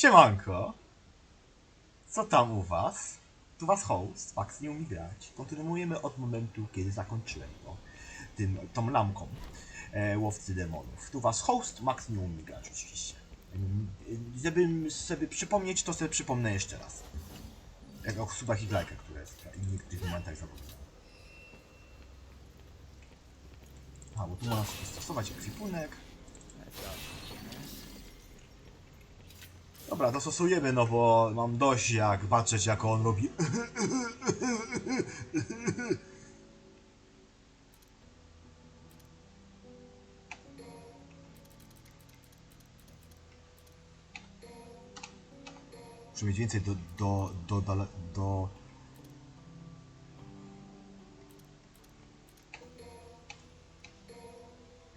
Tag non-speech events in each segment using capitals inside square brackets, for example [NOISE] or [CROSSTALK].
Siemanko. Co tam u was? Tu was host, Max nie umie grać. Kontynuujemy od momentu, kiedy zakończyłem to, tym, tą lamką e, łowcy demonów. Tu was host, Max nie umie grać oczywiście. Żeby sobie przypomnieć, to sobie przypomnę jeszcze raz. Jak o subach i lajkach, które jest w niektórych momentach zapominam. A, bo tu można sobie stosować ekwipunek. Dobra, dostosujemy, no bo mam dość jak patrzeć jak on robi. Muszę mieć więcej do, do, do, do, do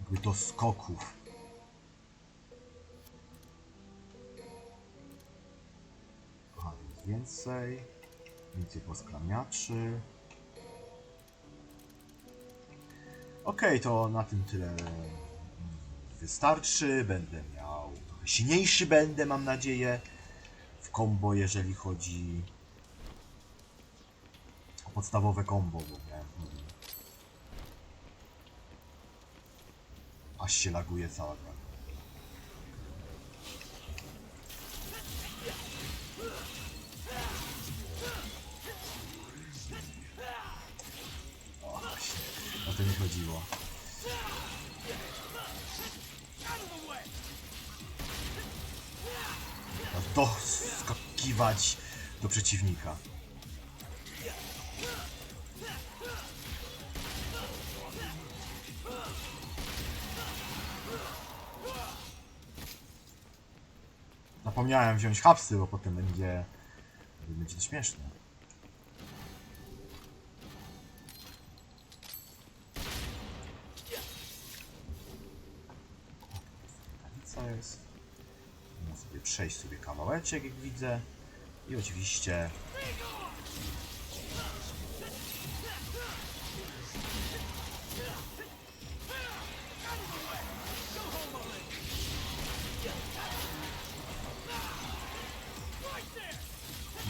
jakby do skoków. Więcej. Więcej poskramiaczy. Okej, to na tym tyle wystarczy. Będę miał trochę silniejszy będę, mam nadzieję, w combo, jeżeli chodzi o podstawowe combo, bo miałem. Aż się laguje cała gra. Doskakiwać do przeciwnika. Zapomniałem wziąć hapsy, bo potem będzie będzie to śmieszne. Sobie przejść sobie kawałeczek, jak widzę. I oczywiście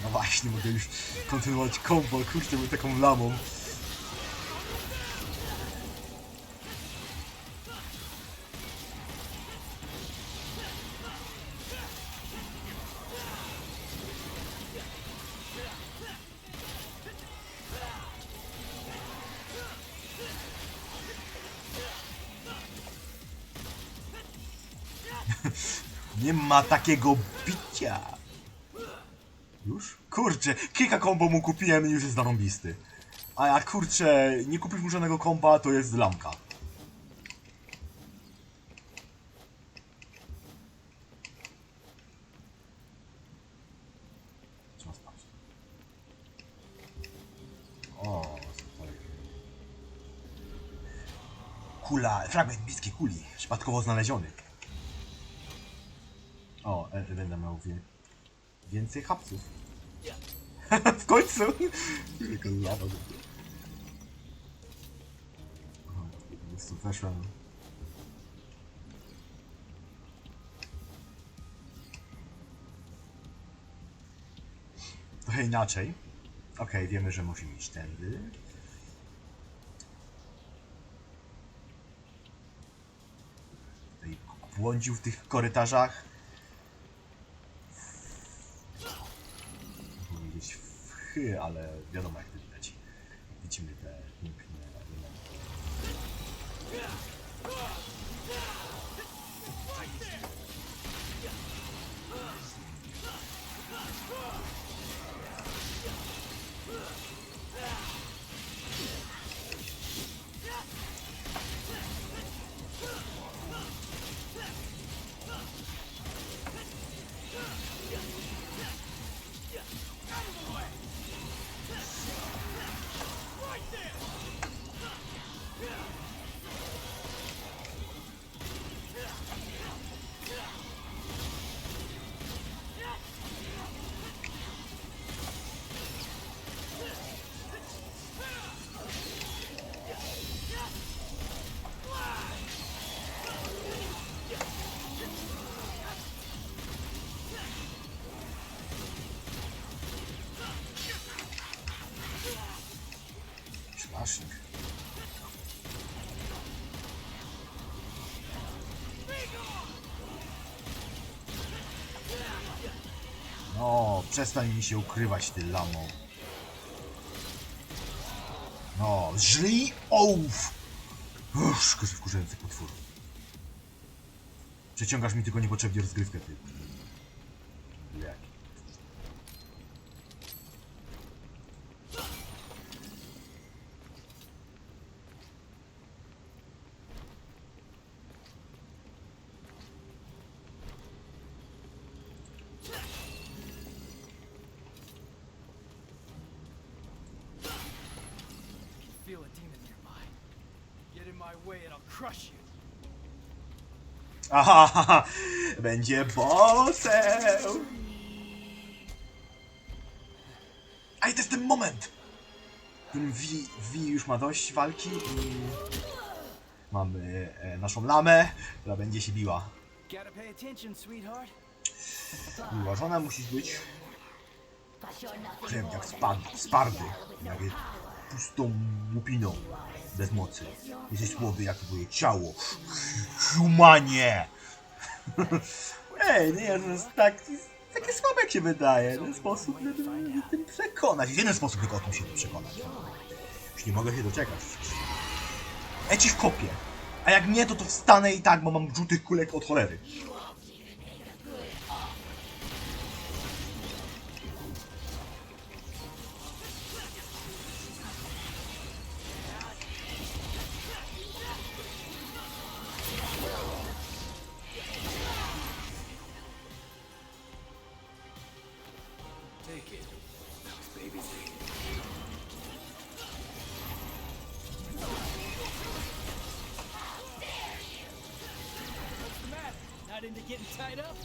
No właśnie, mogę już kontynuować combo, kurczę, był taką lamą. Nie ma takiego bicia. Już? Kurczę, kilka kombo mu kupiłem i już jest zarąbisty. A jak kurczę, nie kupisz mu żadnego komba, to jest lamka. Kula, fragment bliskiej kuli, przypadkowo znaleziony. O, e, będę miał wie, więcej hapsów. [LAUGHS] w końcu! Jaka lawa po prostu weszłem. Trochę inaczej. Okej, wiemy, że musimy iść tędy. Błądził w tych korytarzach. powiedzieć w chy, ale wiadomo jak to widać. Widzimy te piękne elementy. Przestań mi się ukrywać, ty lamo. No, żryj ołów! Uff, wkurzający potwór. Przeciągasz mi tylko niepotrzebnie rozgrywkę, ty. Aha, ha, ha, będzie bossem! A i to jest ten moment! W którym Vi, Vi już ma dość walki i mamy e, naszą lamę, która będzie się biła. Uważona musisz być krem jak spardy, jak pustą łupiną, bez mocy. Jesteś słaby jak twoje ciało. Humanie! Ej, nie, to jest tak, takie słabe jak się wydaje. Ten sposób, żeby tym przekonać. Jest jeden sposób tylko o tym się przekonać. Już nie mogę się doczekać. Ja ci wkopię. A jak nie, to to wstanę i tak, bo mam żółtych kulek od cholery. Take it. Baby What's the matter? Not into getting tied up?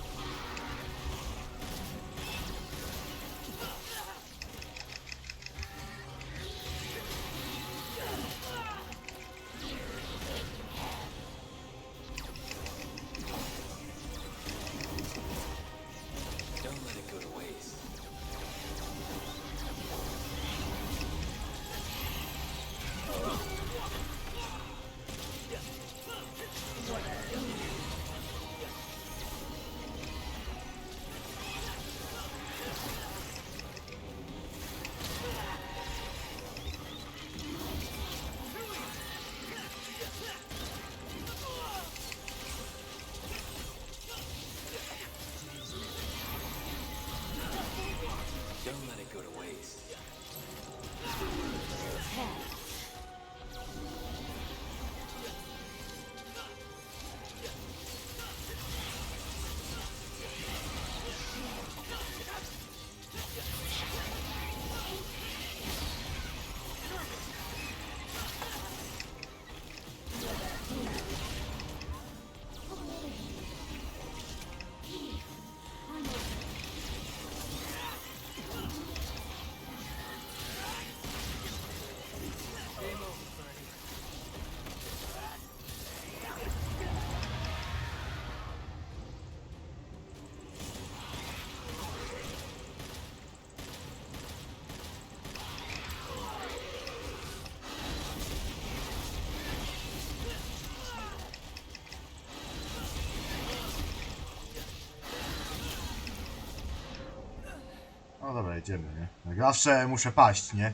No dobra, jedziemy, nie? Jak zawsze muszę paść, nie?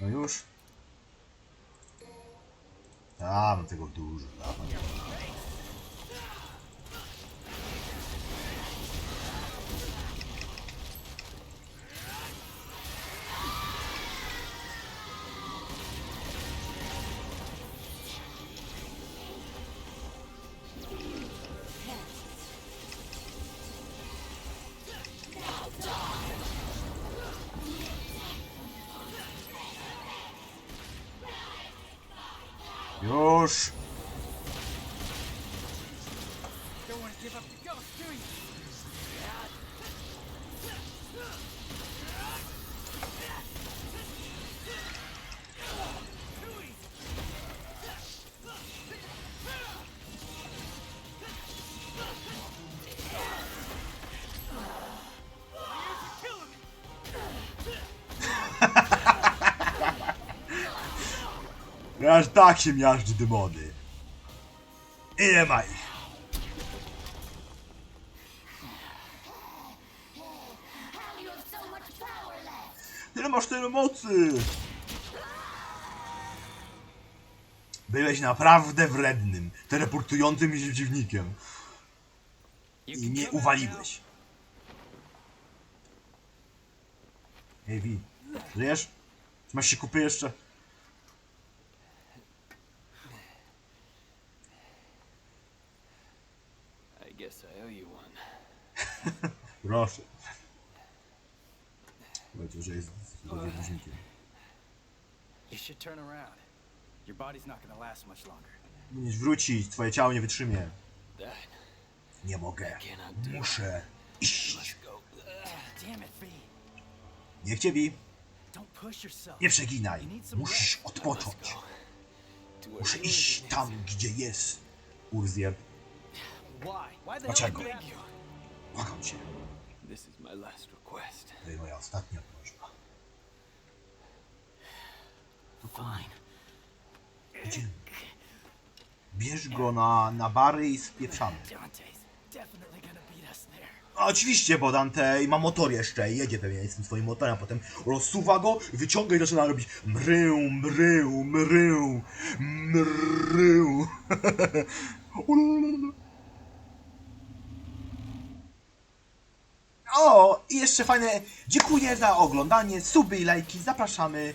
No już. A, no tego dużo, dawaj. Już! Aż tak się miażdży demony. Ile ma ich? Tyle masz tyle mocy! Byłeś naprawdę wrednym, teleportującym się przeciwnikiem. You I mnie uwaliłeś. Ej, Wi, żyjesz? Masz się kupy jeszcze? now. I guess I owe you one. Proszę. Powiedział, że jest zawodnikiem. You should turn around. Your body's not gonna last much longer. Powinieneś wrócić, twoje ciało nie wytrzymie. Nie mogę. Muszę iść. Niech cię nie przeginaj. Musisz odpocząć. Muszę iść tam, gdzie jest Urzjet. Why? Dlaczego? Błagam cię. This is my last request. To jest moja ostatnia prośba. Fine. Idziemy. Bierz go na, na bary i spieprzamy. Dante's definitely gonna beat us there. A oczywiście, bo Dante ma motor jeszcze i jedzie pewnie z tym swoim motorem, a potem rozsuwa go, wyciąga i zaczyna robić mrył, mrył, mrył, mrył. [LAUGHS] O, i jeszcze fajne, dziękuję za oglądanie, suby i lajki, zapraszamy